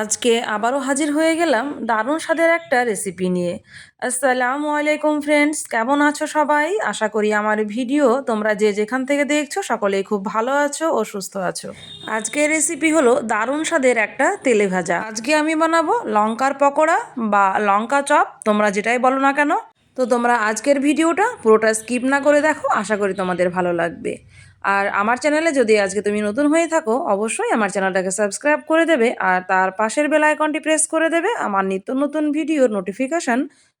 আজকে আবারও হাজির হয়ে গেলাম দারুণ স্বাদের একটা রেসিপি নিয়ে। আসসালামু আলাইকুম ফ্রেন্ডস কেমন আছো সবাই? আশা করি আমার ভিডিও তোমরা যে যেখান থেকে দেখছ সকলেই খুব ভালো আছো ও সুস্থ আছো। আজকের রেসিপি হলো দারুণ স্বাদের একটা তেলে ভাজা। আজকে আমি বানাবো লঙ্কার পকোড়া বা লঙ্কা চপ, তোমরা যেটাই বলো না কেন। তো তোমরা আজকের ভিডিওটা পুরোটা স্কিপ না করে দেখো, আশা করি তোমাদের ভালো লাগবে। আর আমার চ্যানেলে যদি আজকে তুমি নতুন হয়ে থাকো, অবশ্যই আমার চ্যানেলটাকে সাবস্ক্রাইব করে দেবে আর তার পাশের বেল আইকনটি প্রেস করে দেবে আমার নিত্য নতুন ভিডিওর নোটিফিকেশন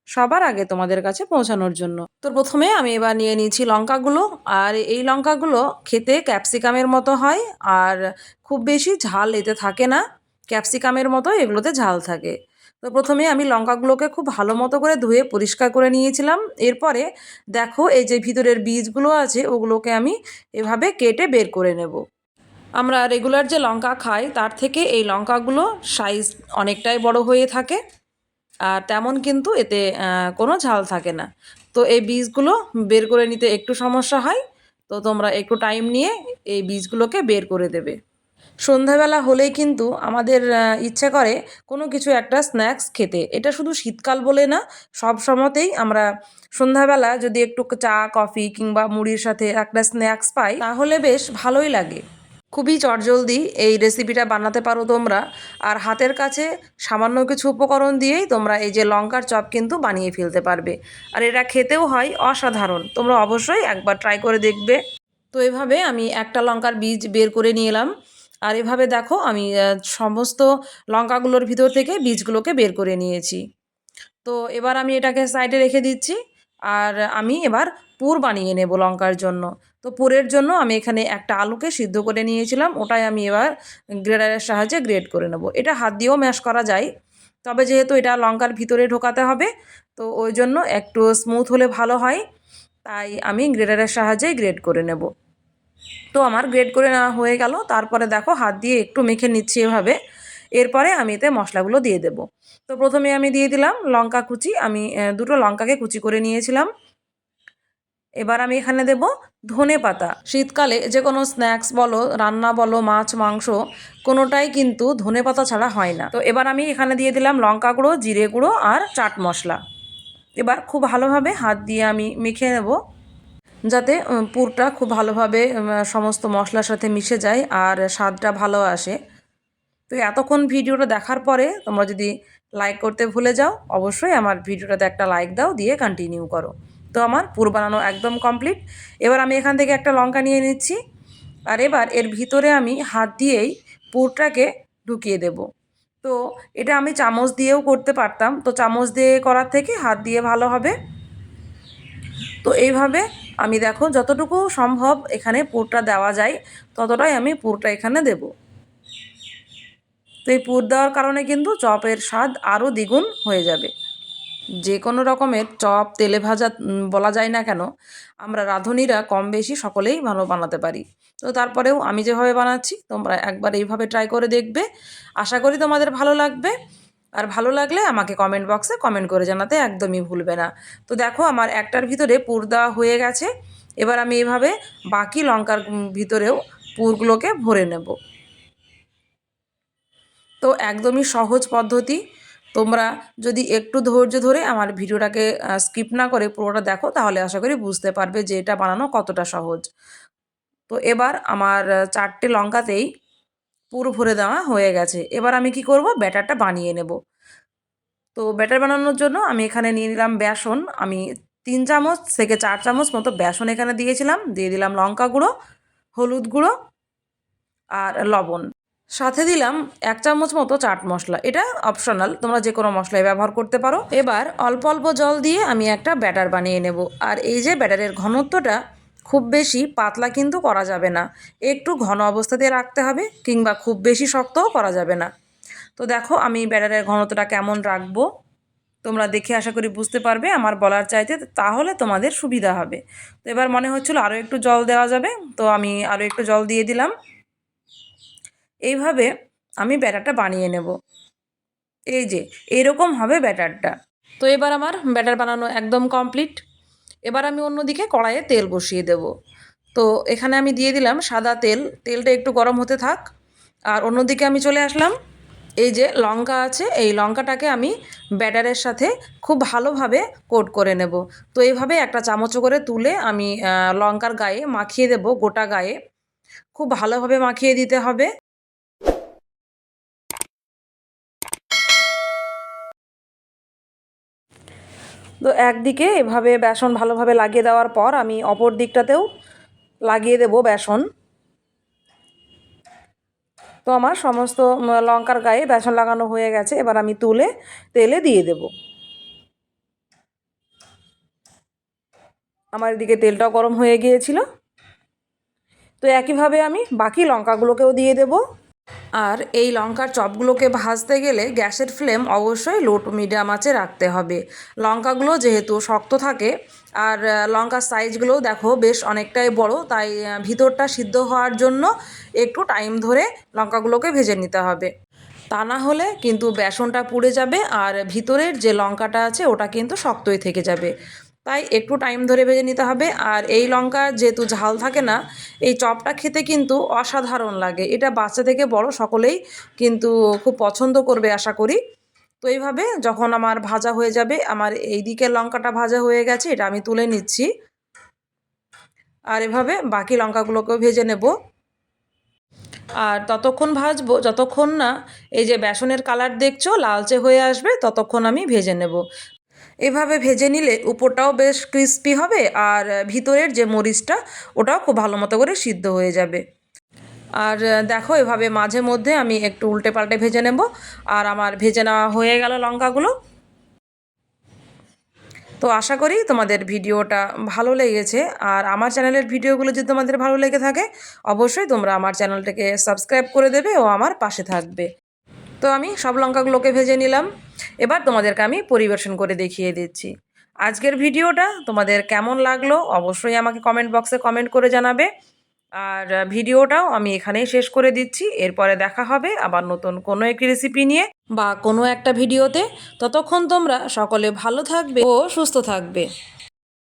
সবার আগে তোমাদের কাছে পৌঁছানোর জন্য। তো প্রথমে আমি এবার নিয়ে নিয়েছি লঙ্কাগুলো আর এই লঙ্কাগুলো খেতে ক্যাপসিকামের মতো হয় আর খুব বেশি ঝাল এতে থাকে না। ক্যাপসিকামের মতো এগুলোতে ঝাল থাকে। তো প্রথমে আমি লঙ্কাগুলোকে খুব ভালো মতো করে ধুয়ে পরিষ্কার করে নিয়েছিলাম। এরপরে দেখো এই যে ভিতরের বীজগুলো আছে, ওগুলোকে আমি এভাবে কেটে বের করে নেব। আমরা রেগুলার যে লঙ্কা খাই, তার থেকে এই লঙ্কাগুলো সাইজ অনেকটাই বড় হয়ে থাকে আর তেমন কিন্তু এতে কোনো ঝাল থাকে না। তো এই বীজগুলো বের করে নিতে একটু সমস্যা হয়, তো তোমরা একটু টাইম নিয়ে এই বীজগুলোকে বের করে দেবে। সন্ধ্যাবেলা হলেই কিন্তু আমাদের ইচ্ছে করে কোনো কিছু একটা স্ন্যাক্স খেতে। এটা শুধু শীতকাল বলে না, সব সময়তেই আমরা সন্ধ্যাবেলা যদি একটু চা কফি কিংবা মুড়ির সাথে একটা স্ন্যাক্স পাই, তাহলে বেশ ভালোই লাগে। খুবই চটজলদি এই রেসিপিটা বানাতে পারো তোমরা। আর হাতের কাছে সামান্য কিছু উপকরণ দিয়েই তোমরা এই যে লঙ্কার চপ কিন্তু বানিয়ে ফেলতে পারবে। আর এটা খেতেও হয় অসাধারণ। তোমরা অবশ্যই একবার ট্রাই করে দেখবে। তো এভাবে আমি একটা লঙ্কার বীজ বের করে নিয়ে এলাম। আর এভাবে দেখো আমি সমস্ত লঙ্কাগুলোর ভিতর থেকে বীজগুলোকে বের করে নিয়েছি। তো এবার আমি এটাকে সাইডে রেখে দিচ্ছি আর আমি এবার পুর বানিয়ে নেব লঙ্কার জন্য। তো পুরের জন্য আমি এখানে একটা আলুকে সিদ্ধ করে নিয়েছিলাম, ওটাই আমি এবার গ্রেডারের সাহায্যে গ্রেড করে নেব। এটা হাত দিয়েও ম্যাশ করা যায়, তবে যেহেতু এটা লঙ্কার ভিতরে ঢোকাতে হবে, তো ওই জন্য একটু স্মুথ হলে ভালো হয়, তাই আমি গ্রেডারের সাহায্যেই গ্রেড করে নেব। তো আমার গ্রেড করে নেওয়া হয়ে গেল। তারপরে দেখো হাত দিয়ে একটু মেখে নিচ্ছি এভাবে। এরপরে আমি এতে মশলাগুলো দিয়ে দেব। তো প্রথমে আমি দিয়ে দিলাম লঙ্কা কুচি। আমি দুটো লঙ্কাকে কুচি করে নিয়েছিলাম। এবার আমি এখানে দেব ধনে পাতা। শীতকালে যে কোনো স্ন্যাক্স বলো, রান্না বলো, মাছ, মাংস, কোনোটাই কিন্তু ধনে পাতা ছাড়া হয় না। তো এবার আমি এখানে দিয়ে দিলাম লঙ্কা গুঁড়ো, জিরে গুঁড়ো আর চাট মশলা। এবার খুব ভালোভাবে হাত দিয়ে আমি মেখে নেব। যাতে পুরটা খুব ভালোভাবে সমস্ত মশলার সাথে মিশে যায় আর স্বাদটা ভালো আসে। তো এতক্ষণ ভিডিওটা দেখার পরে তোমরা যদি লাইক করতে ভুলে যাও, অবশ্যই আমার ভিডিওটাতে একটা লাইক দাও, দিয়ে কন্টিনিউ করো। তো আমার পুর বানানো একদম কমপ্লিট এবার আমি এখান থেকে একটা লঙ্কা নিয়ে নিচ্ছি। আর এবার এর ভিতরে আমি হাত দিয়েই পুরটাকে ঢুকিয়ে দেব। তো এটা আমি চামচ দিয়েও করতে পারতাম। তো চামচ দিয়ে করার থেকে হাত দিয়ে ভালো হবে। তো এইভাবে আমি দেখো যতটুকু সম্ভব এখানে পুরটা দেওয়া যায়, ততটাই আমি পুরটা এখানে দেব। তো এই পুর দেওয়ার কারণে কিন্তু চপের স্বাদ আরও দ্বিগুণ হয়ে যাবে। যে কোনো রকমের চপ, তেলে ভাজা বলা যায় না কেন, আমরা রাঁধুনিরা কম বেশি সকলেই ভালো বানাতে পারি। তো তারপরেও আমি যেভাবে বানাচ্ছি, তোমরা একবার এইভাবে ট্রাই করে দেখবে। আশা করি তোমাদের ভালো লাগবে। আর ভালো লাগলে আমাকে কমেন্ট বক্সে কমেন্ট করে জানাতে একদমই ভুলবে না। তো দেখো আমার একটার ভিতরে পুর দেওয়া হয়ে গেছে। এবার আমি এভাবে বাকি লঙ্কার ভিতরেও পুরগুলোকে ভরে নেব। তো একদমই সহজ পদ্ধতি। তোমরা যদি একটু ধৈর্য ধরে আমার ভিডিওটাকে স্কিপ না করে পুরোটা দেখো, তাহলে আশা করি বুঝতে পারবে যে এটা বানানো কতটা সহজ। তো এবার আমার চারটে লঙ্কাতেই পুর ভরে দেওয়া হয়ে গেছে। এবার আমি কি করব? ব্যাটারটা বানিয়ে নেব। তো ব্যাটার বানানোর জন্য আমি এখানে নিয়ে নিলাম বেসন। আমি তিন চামচ থেকে চার চামচ মতো বেসন এখানে দিয়েছিলাম। দিয়ে দিলাম লঙ্কা গুঁড়ো, হলুদ গুঁড়ো আর লবণ। সাথে দিলাম এক চামচ মতো চাট মশলা। এটা অপশনাল, তোমরা যে কোনো মশলাই ব্যবহার করতে পারো। এবার অল্প অল্প জল দিয়ে আমি একটা ব্যাটার বানিয়ে নেব। আর এই যে ব্যাটারের ঘনত্বটা খুব বেশি পাতলা কিন্তু করা যাবে না। একটু ঘন অবস্থাতে রাখতে হবে কিংবা খুব বেশি শক্তও করা যাবে না। তো দেখো, আমি ব্যাটারের ঘনত্বটা কেমন রাখব? তোমরা দেখে আশা করি বুঝতে পারবে। আমার বলার চাইতে তাহলে তোমাদের সুবিধা হবে। তো এবার মনে হচ্ছিল আরও একটু জল দেওয়া যাবে। তো আমি আরও একটু জল দিয়ে দিলাম। এইভাবে আমি ব্যাটারটা বানিয়ে নেব। এই যে, এরকম হবে ব্যাটারটা। তো এবার আমার ব্যাটার বানানো একদম কমপ্লিট। এবার আমি অন্যদিকে কড়াইয়ে তেল বসিয়ে দেব। তো এখানে আমি দিয়ে দিলাম সাদা তেল, তেলটা একটু গরম হতে থাক। আর অন্যদিকে আমি চলে আসলাম, এই যে লঙ্কা আছে, এই লঙ্কাটাকে আমি ব্যাটারের সাথে খুব ভালোভাবে কোট করে নেব। তো এইভাবে একটা চামচ করে তুলে আমি লঙ্কার গায়ে মাখিয়ে দেব, গোটা গায়ে। খুব ভালোভাবে মাখিয়ে দিতে হবে। তো একদিকে এভাবে বেসন ভালোভাবে লাগিয়ে দেওয়ার পর আমি অপর দিকটাতেও লাগিয়ে দেব বেসন। তো আমার সমস্ত লঙ্কার গায়ে বেসন লাগানো হয়ে গেছে, এবার আমি তুলে তেলে দিয়ে দেব। আমার এদিকে তেলটাও গরম হয়ে গিয়েছিল। তো একইভাবে আমি বাকি লঙ্কাগুলোকেও দিয়ে দেব। আর এই লঙ্কার চপগুলোকে ভাজতে গেলে গ্যাসের ফ্লেম অবশ্যই লো টু মিডিয়াম আঁচে রাখতে হবে। লঙ্কাগুলো যেহেতু শক্ত থাকে, আর লঙ্কার সাইজগুলোও দেখো বেশ অনেকটাই বড়, তাই ভিতরটা সিদ্ধ হওয়ার জন্য একটু টাইম ধরে লঙ্কাগুলোকে ভেজে নিতে হবে। তা না হলে কিন্তু বেসনটা পুড়ে যাবে, আর ভিতরের যে লঙ্কাটা আছে ওটা কিন্তু শক্তই থেকে যাবে। তাই একটু টাইম ধরে ভেজে নিতে হবে। আর এই লঙ্কা যেহেতু ঝাল থাকে না, এই চপটা খেতে কিন্তু অসাধারণ লাগে। এটা বাচ্চা থেকে বড় সকলেই কিন্তু খুব পছন্দ করবে আশা করি। তো এইভাবে যখন আমার ভাজা হয়ে যাবে, আমার এই দিকের লঙ্কাটা ভাজা হয়ে গেছে, এটা আমি তুলে নিচ্ছি। আর এভাবে বাকি লঙ্কাগুলোকেও ভেজে নেব। আর ততক্ষণ ভাজবো, যতক্ষণ না এই যে বেসনের কালার দেখছ, লালচে হয়ে আসবে, ততক্ষণ আমি ভেজে নেব। এভাবে ভেজে নিলে উপরটাও বেশ ক্রিস্পি হবে আর ভিতরের যে মরিচটা, ওটাও খুব ভালো মতো করে সিদ্ধ হয়ে যাবে। আর দেখো, এভাবে মাঝে মধ্যে আমি একটু উল্টে পাল্টে ভেজে নেব। আর আমার ভেজে নেওয়া হয়ে গেল লঙ্কাগুলো। তো আশা করি তোমাদের ভিডিওটা ভালো লেগেছে। আর আমার চ্যানেলের ভিডিওগুলো যদি তোমাদের ভালো লেগে থাকে, অবশ্যই তোমরা আমার চ্যানেলটাকে সাবস্ক্রাইব করে দেবে ও আমার পাশে থাকবে। তো আমি সব লঙ্কাগুলোকে ভেজে নিলাম। এবার তোমাদেরকে আমি পরিবেশন করে দেখিয়ে দিচ্ছি। আজকের ভিডিওটা তোমাদের কেমন লাগল অবশ্যই আমাকে কমেন্ট বক্সে কমেন্ট করে জানাবে। আর ভিডিওটাও আমি এখানেই শেষ করে দিচ্ছি। এরপরে দেখা হবে আবার নতুন কোনো একটি রেসিপি নিয়ে বা কোনো একটা ভিডিওতে। ততক্ষণ তোমরা সকলে ভালো থাকবে ও সুস্থ থাকবে।